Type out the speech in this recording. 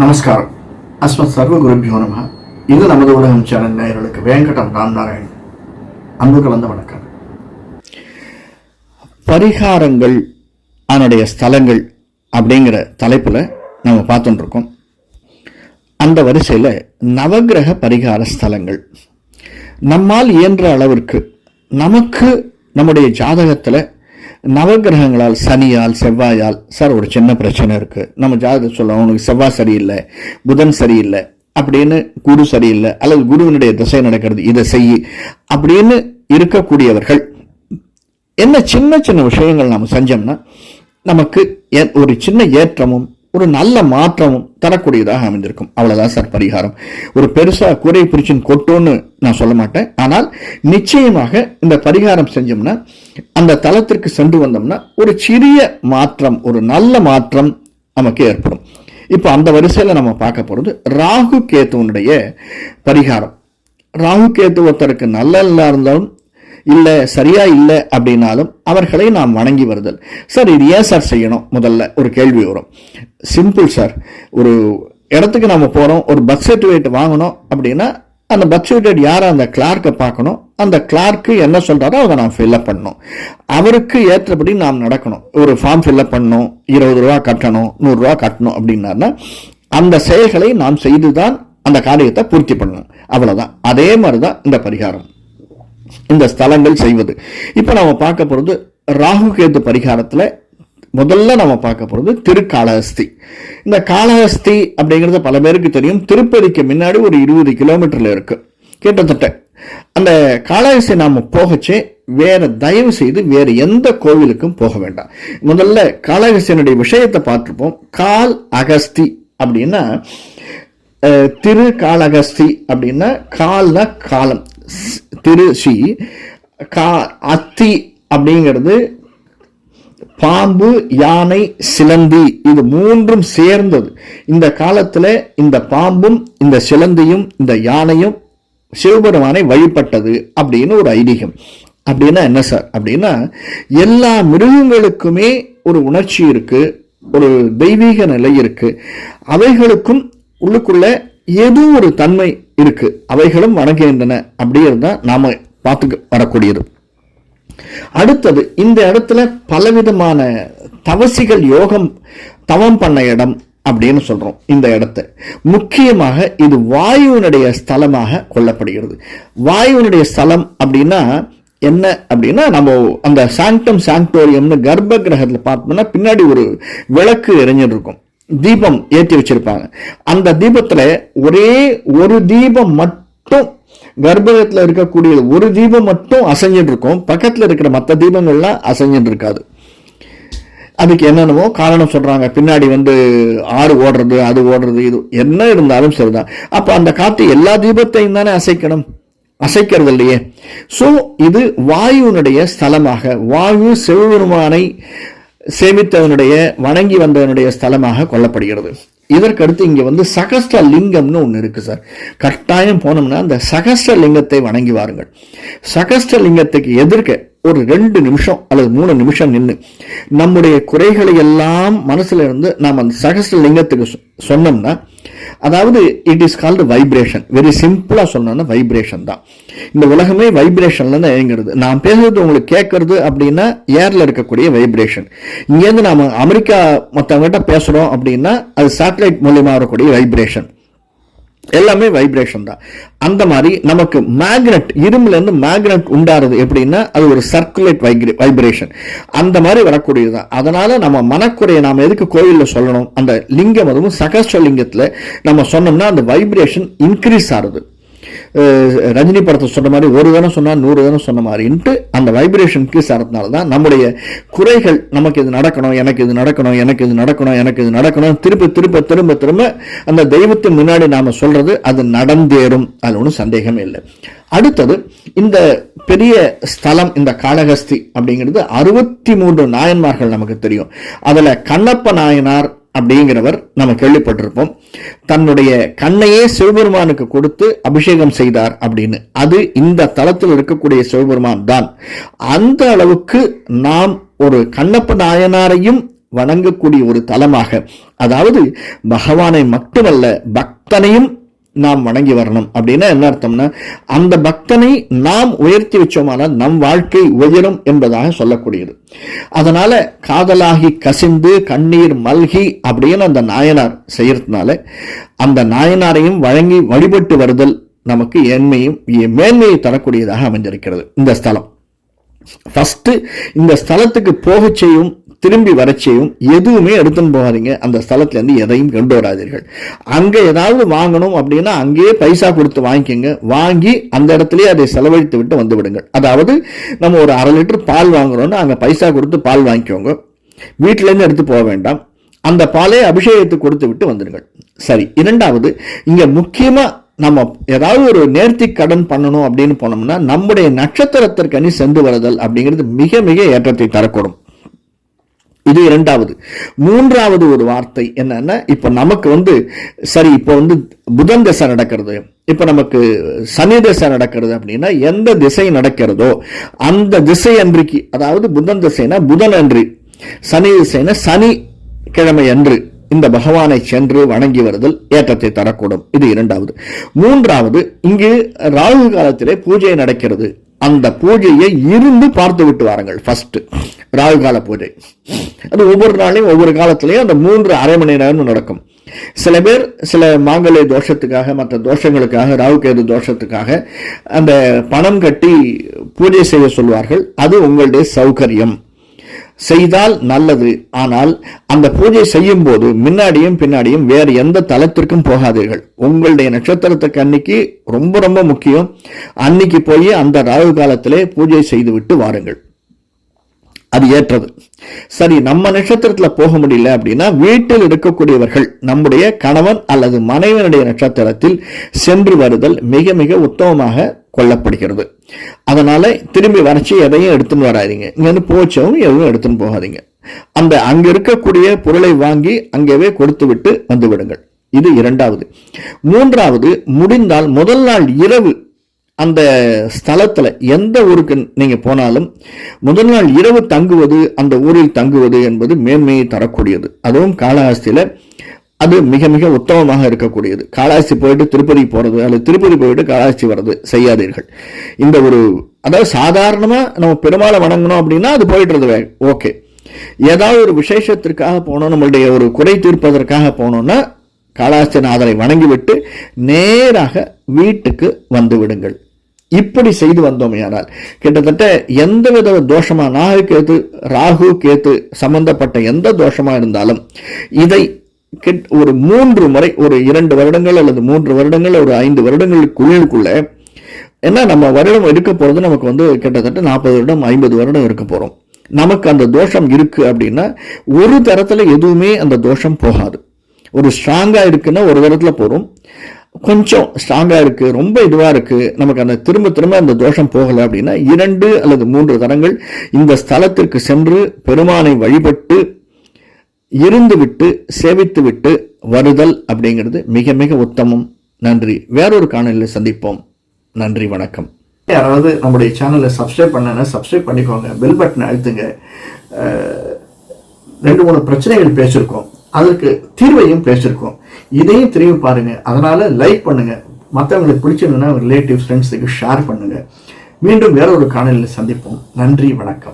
நமஸ்காரம். அஸ்மத் சர்வ குருபியோ நம இது நமது உலகம் சேனல் நேயர்களுக்கு வேங்கடம் ராம் நாராயண் அன்பு கலந்த வணக்கம். பரிகாரங்கள் அதனுடைய ஸ்தலங்கள் அப்படிங்கிற தலைப்பில் நம்ம பார்த்துட்டுருக்கோம். அந்த வரிசையில் நவக்கிரக பரிகார ஸ்தலங்கள். நம்மால் இயன்ற அளவிற்கு நமக்கு நம்முடைய ஜாதகத்தில் நவக்கிரகங்களால் சனியால் செவ்வாயால் சார் ஒரு சின்ன பிரச்சனை இருக்குது நம்ம ஜாதகம் சொல்லலாம் உனக்கு செவ்வாய் சரியில்லை புதன் சரியில்லை அப்படின்னு குரு சரியில்லை அல்லது குருவினுடைய திசை நடக்கிறது இதை செய் அப்படின்னு இருக்கக்கூடியவர்கள் என்ன சின்ன சின்ன விஷயங்கள் நாம் செஞ்சோம்னா நமக்கு ஏ- ஒரு சின்ன ஏற்றமும் ஒரு நல்ல மாற்றமும் தரக்கூடியதாக அமைந்திருக்கும். அவ்வளோதான் சார் பரிகாரம். ஒரு பெருசாக குறை பிரிச்சின் கொட்டோன்னு நான் சொல்ல மாட்டேன். ஆனால் நிச்சயமாக இந்த பரிகாரம் செஞ்சோம்னா அந்த தளத்திற்கு சென்று வந்தோம்னா ஒரு சிறிய மாற்றம் ஒரு நல்ல மாற்றம் நமக்கு ஏற்படும். இப்போ அந்த வரிசையில் நம்ம பார்க்க போகிறது ராகு கேத்துவனுடைய பரிகாரம். ராகு கேத்து ஒருத்தருக்கு நல்ல இருந்தாலும் இல்லை சரியா இல்லை அப்படின்னாலும் அவர்களை நாம் வணங்கி வருதல். சார் இது ஏன் சார் செய்யணும்? முதல்ல ஒரு கேள்வி வரும். சிம்பிள் சார் ஒரு இடத்துக்கு நம்ம போகிறோம் ஒரு பர்த் சர்டிஃபிகேட் வாங்கணும் அப்படின்னா அந்த பர்த் சர்டிஃபிகேட் யாரை அந்த கிளார்க்கை பார்க்கணும்? அந்த கிளார்க்கு என்ன சொல்கிறாரோ அதை நாம் ஃபில்அப் பண்ணணும். அவருக்கு ஏற்றபடி நாம் நடக்கணும். ஒரு ஃபார்ம் ஃபில்லப் பண்ணணும் இருபது ரூபா கட்டணும் நூறுரூவா கட்டணும் அப்படின்னாருன்னா அந்த செயல்களை நாம் செய்து தான் அந்த காரியத்தை பூர்த்தி பண்ணணும். அவ்வளோதான் அதே மாதிரி தான் இந்த பரிகாரம். இந்த ஸ்தலங்கள் செய்வது. இப்போ நம்ம பார்க்க போகிறது ராகு கேது பரிகாரத்தில் முதல்ல நம்ம பார்க்க போகிறது திருக்காளஹஸ்தி. இந்த காளஹஸ்தி அப்படிங்கிறது பல பேருக்கு தெரியும். திருப்பதிக்கு முன்னாடி ஒரு இருபது கிலோமீட்டர்ல இருக்குது கிட்டத்தட்ட அந்த காளஹஸ்தி நாம போகச்சே வேற தயவு செய்து வேறு எந்த கோவிலுக்கும் போக வேண்டாம். முதல்ல காளஹஸ்தியனுடைய விஷயத்தை பார்த்துருப்போம். கால் அகஸ்தி அப்படின்னா திரு காளகஸ்தி அப்படின்னா கால்னா காலம். திரு ஸ்ரீ கா அத்தி அப்படிங்கிறது பாம்பு யானை சிலந்தி. இது மூன்றும் சேர்ந்தது. இந்த காலத்தில் இந்த பாம்பும் இந்த சிலந்தியும் இந்த யானையும் சிவபெருமானை வழிபட்டது அப்படின்னு ஒரு ஐதீகம். அப்படின்னா என்ன சார்? அப்படின்னா எல்லா மிருகங்களுக்குமே ஒரு உணர்ச்சி இருக்குது ஒரு தெய்வீக நிலை இருக்குது அவைகளுக்கும் உள்ளுக்குள்ளே ஏதோ ஒரு தன்மை இருக்கு. அவைகளும் வணங்குகின்றன. அப்படிங்கிறது தான் நாம பார்த்து வரக்கூடியது. அடுத்தது இந்த இடத்துல பலவிதமான தவசிகள் யோகம் தவம் பண்ண இடம் அப்படின்னு சொல்கிறோம் இந்த இடத்த. முக்கியமாக இது வாயுவினுடைய ஸ்தலமாக கொள்ளப்படுகிறது. வாயுவினுடைய ஸ்தலம் அப்படின்னா என்ன அப்படின்னா நம்ம அந்த சாங்டம் சாங்டோரியம்னு கர்ப்ப கிரகத்தில் பார்த்தோம்னா பின்னாடி ஒரு விளக்கு எரிஞ்சிட்டு இருக்கும். தீபம் ஏற்றி வச்சிருப்பாங்க. அந்த தீபத்தில் ஒரே ஒரு தீபம் மட்டும் கர்ப்பகத்தில் இருக்கக்கூடிய ஒரு தீபம் மட்டும் அசைஞ்சிட்டு இருக்கும் பக்கத்தில் இருக்கிற மற்ற தீபங்கள்லாம் அசைஞ்சிட்டு இருக்காது அதுக்கு என்னென்னமோ காரணம் சொல்கிறாங்க பின்னாடி வந்து ஆறு ஓடுறது அது ஓடுறது இது என்ன இருந்தாலும் சரிதான். அப்போ அந்த காற்று எல்லா தீபத்தையும் தானே அசைக்கணும்? அசைக்கிறது இல்லையே. ஸோ இது வாயுனுடைய ஸ்தலமாக வாயு சிவபெருமானை சேமித்தவனுடைய வணங்கி வந்தவனுடைய ஸ்தலமாக கொல்லப்படுகிறது இதற்கடுத்து இங்கே வந்து சகஸ்ட லிங்கம்னு ஒன்று இருக்குது சார். கட்டாயம் போனோம்னா அந்த சகஸ்ட லிங்கத்தை வணங்கி வாருங்கள். சகஸ்ட லிங்கத்துக்கு எதிர்க்க ஒரு ரெண்டு நிமிஷம் அல்லது மூணு நிமிஷம் நின்று நம்முடைய குறைகளை எல்லாம் மனசுல இருந்து நாம் அந்த சகஸ்ட லிங்கத்துக்கு சொ- சொன்னோம்னா அதாவது it is called vibration very சிம்பிளாக சொன்னோம்னா வைப்ரேஷன் தான். இந்த உலகமே வைப்ரேஷனில் தான் இயங்குறது. நான் பேசுறது உங்களுக்கு கேட்கறது அப்படின்னா ஏரில் இருக்கக்கூடிய வைப்ரேஷன் இங்கேருந்து நாம் அமெரிக்கா மற்றவங்ககிட்ட பேசுகிறோம் அப்படின்னா அது சேட்டலைட் மூலியமா வரக்கூடிய வைப்ரேஷன் எல்லாமே வைப்ரேஷன் தான். அந்த மாதிரி நமக்கு மேக்னெட் இரும்புலேருந்து மேக்னெட் உண்டாருது எப்படின்னா அது ஒரு சர்க்குலேட் வைப்ரேஷன் அந்த மாதிரி வரக்கூடியது தான். அதனால நம்ம மனக்குறையை நாம எதுக்கு கோயிலில் சொல்லணும்? அந்த லிங்கம் அதுவும் சகஸ்ட நம்ம சொன்னோம்னா அந்த வைப்ரேஷன் இன்க்ரீஸ் ஆகுது. ரஜினி படத்தை சொன்ன மாதிரி ஒரு தானே சொன்னால் நூறு தானே சொன்ன மாதிரின்ட்டு அந்த வைப்ரேஷன் கீஸ் ஆகிறதுனால தான் நம்முடைய குறைகள் நமக்கு இது நடக்கணும் எனக்கு இது நடக்கணும் எனக்கு இது நடக்கணும் எனக்கு இது நடக்கணும். திருப்பி திருப்ப திரும்ப திரும்ப அந்த தெய்வத்தின் முன்னாடி நாம் சொல்கிறது அது நடந்தேறும். அது ஒன்றும் சந்தேகமே இல்லை. அடுத்தது இந்த பெரிய ஸ்தலம் இந்த காளகஸ்தி அப்படிங்கிறது அறுபத்தி மூன்று நாயன்மார்கள் நமக்கு தெரியும். அதில் கண்ணப்ப நாயனார் அப்படிங்கிறவர் நம்ம கேள்விப்பட்டிருப்போம். தன்னுடைய கண்ணையே சிவபெருமானுக்கு கொடுத்து அபிஷேகம் செய்தார் அப்படின்னு. அது இந்த தளத்தில் இருக்கக்கூடிய சிவபெருமான் தான். அந்த அளவுக்கு நாம் ஒரு கண்ணப்ப நாயனாரையும் வணங்கக்கூடிய ஒரு தலமாக. அதாவது பகவானை மட்டுமல்ல பக்தனையும் நாம் வணங்கி வரணும். அப்படின்னா என்ன அர்த்தம்னா அந்த பக்தனை நாம் உயர்த்தி வச்சோமானால் நம் வாழ்க்கை உயரும் என்பதாக சொல்லக்கூடியது. அதனால காதலாகி கசிந்து கண்ணீர் மல்கி அப்படின்னு அந்த நாயனார் செய்யறதுனால அந்த நாயனாரையும் வழங்கி வழிபட்டு வருதல் நமக்கு ஏன்மையும் மேன்மையை தரக்கூடியதாக அமைஞ்சிருக்கிறது இந்த ஸ்தலம். ஃபஸ்ட்டு இந்த ஸ்தலத்துக்கு போக செய்யும் திரும்பி வரச்சையும் எதுவுமே எடுத்துன்னு போகாதீங்க. அந்த ஸ்தலத்துலேருந்து எதையும் கொண்டு வராதீர்கள். அங்கே ஏதாவது வாங்கணும் அப்படின்னா அங்கேயே பைசா கொடுத்து வாங்கிக்கோங்க. வாங்கி அந்த இடத்துலயே அதை செலவழித்து விட்டு வந்து விடுங்கள். அதாவது நம்ம ஒரு அரை லிட்டர் பால் வாங்குறோம்னா அங்கே பைசா கொடுத்து பால் வாங்கிக்கோங்க. வீட்டிலேருந்து எடுத்து போக வேண்டாம். அந்த பாலே அபிஷேகத்துக்கு கொடுத்து விட்டு வந்துடுங்கள். சரி இரண்டாவது இங்கே முக்கியமாக நம்ம ஏதாவது ஒரு நேர்த்தி கடன் பண்ணணும் அப்படின்னு போனோம்னா நம்முடைய நட்சத்திரத்திற்கனி சென்று வருதல் அப்படிங்கிறது மிக மிக ஏற்றத்தை தரக்கூடும். இது இரண்டாவது. மூன்றாவது ஒரு வார்த்தை என்னன்னா இப்போ நமக்கு வந்து சரி இப்போ வந்து புதன் திசை நடக்கிறது. இப்போ நமக்கு சனி திசை நடக்கிறது அப்படின்னா எந்த திசை நடக்கிறதோ அந்த திசை அன்றைக்கு அதாவது புதன் திசைனா புதன் அன்று சனி திசைனா சனி கிழமை அன்று இந்த பகவானை சென்று வணங்கி வருதல் ஏற்றத்தை தரக்கூடும். இது இரண்டாவது. மூன்றாவது இங்கு ராகு காலத்திலே பூஜை நடக்கிறது. அந்த பூஜையை இருந்து பார்த்து விட்டு வாருங்கள் ஃபர்ஸ்ட் ராகு கால பூஜை. அது ஒவ்வொரு நாளையும் ஒவ்வொரு காலத்திலையும் அந்த மூன்று அரை மணி நேரம் நடக்கும். சில பேர் சில மாங்கல்ய தோஷத்துக்காக மற்ற தோஷங்களுக்காக ராகுகேது தோஷத்துக்காக அந்த பணம் கட்டி பூஜை செய்ய சொல்வார்கள். அது உங்களுடைய சௌகரியம். செய்தால் நல்லது. ஆனால் அந்த பூஜை செய்யும் போது முன்னாடியும் பின்னாடியும் வேறு எந்த தளத்திற்கும் போகாதீர்கள். உங்களுடைய நட்சத்திரத்துக்கு அன்னைக்கு ரொம்ப ரொம்ப முக்கியம். அன்னைக்கு போய் அந்த ராகு காலத்திலே பூஜை செய்துவிட்டு வாருங்கள். அது ஏற்றது. சரி நம்ம நட்சத்திரத்தில் போக முடியல அப்படின்னா வீட்டில் இருக்கக்கூடியவர்கள் நம்முடைய கணவன் அல்லது மனைவனுடைய நட்சத்திரத்தில் சென்று வருதல் மிக மிக உத்தமமாக கொல்லப்படுகிறது. அதனால திரும்பி வரைச்சி எதையும் எடுத்துன்னு வராதிங்க. இங்கேருந்து போச்சவும் எதுவும் எடுத்துன்னு போகாதீங்க. அந்த அங்க இருக்கக்கூடிய பொருளை வாங்கி அங்கேவே கொடுத்து விட்டு வந்து விடுங்கள் இது இரண்டாவது. மூன்றாவது முடிந்தால் முதல் நாள் இரவு அந்த ஸ்தலத்துல எந்த ஊருக்கு நீங்கள் போனாலும் முதல் நாள் இரவு தங்குவது அந்த ஊரில் தங்குவது என்பது மேன்மையை தரக்கூடியது. அதுவும் காளஹஸ்தியில அது மிக மிக உத்தமமாக இருக்கக்கூடியது. காளாசி போயிட்டு திருப்பதி போகிறது அல்லது திருப்பதி போயிட்டு காளாசி வர்றது செய்யாதீர்கள். இந்த ஒரு அதாவது சாதாரணமாக நம்ம பெருமாளை வணங்கணும் அப்படின்னா அது போயிடுறது ஓகே. ஏதாவது ஒரு விசேஷத்திற்காக போனோம் நம்மளுடைய ஒரு குறை தீர்ப்பதற்காக போனோம்னா காளாசிநாதரை வணங்கிவிட்டு நேராக வீட்டுக்கு வந்து விடுங்கள். இப்படி செய்து வந்தோமையானால் கிட்டத்தட்ட எந்த வித தோஷமா நாகு கேத்து ராகு கேத்து சம்பந்தப்பட்ட எந்த தோஷமா இருந்தாலும் இதை ஒரு மூன்று முறை ஒரு இரண்டு வருடங்கள் அல்லது மூன்று வருடங்கள் ஒரு ஐந்து வருடங்களுக்குள்ளுக்குள்ள ஏன்னா நம்ம வருடம் இருக்க போகிறது நமக்கு வந்து கிட்டத்தட்ட நாற்பது வருடம் ஐம்பது வருடம் இருக்க போகிறோம் நமக்கு அந்த தோஷம் இருக்கு அப்படின்னா ஒரு தரத்தில் எதுவுமே அந்த தோஷம் போகாது. ஒரு ஸ்ட்ராங்காக இருக்குன்னா ஒரு தரத்தில் போகிறோம் கொஞ்சம் ஸ்ட்ராங்காக இருக்கு ரொம்ப இதுவாக இருக்கு நமக்கு அந்த திரும்ப திரும்ப அந்த தோஷம் போகலை அப்படின்னா இரண்டு அல்லது மூன்று தரங்கள் இந்த ஸ்தலத்திற்கு சென்று பெருமானை வழிபட்டு இருந்துவிட்டு சேவித்துவிட்டு வருதல் அப்படிங்கிறது மிக மிக உத்தமம். நன்றி. வேறொரு காணொலியில் சந்திப்போம். நன்றி வணக்கம். யாராவது நம்முடைய சேனலை சப்ஸ்கிரைப் பண்ணனா சப்ஸ்கிரைப் பண்ணிக்கோங்க. பெல் பட்டன் அழுத்துங்க. ரெண்டு மூணு பிரச்சனைகள் பேசியிருக்கோம். அதற்கு தீர்வையும் பேசியிருக்கோம். இதையும் திரும்பி பாருங்கள் அதனால் லைக் பண்ணுங்கள் மற்றவங்களுக்கு பிடிச்சிருந்ததுன்னா ரிலேட்டிவ் ஃப்ரெண்ட்ஸுக்கு ஷேர் பண்ணுங்கள் மீண்டும் வேற ஒரு காணொலியில் சந்திப்போம். நன்றி வணக்கம்.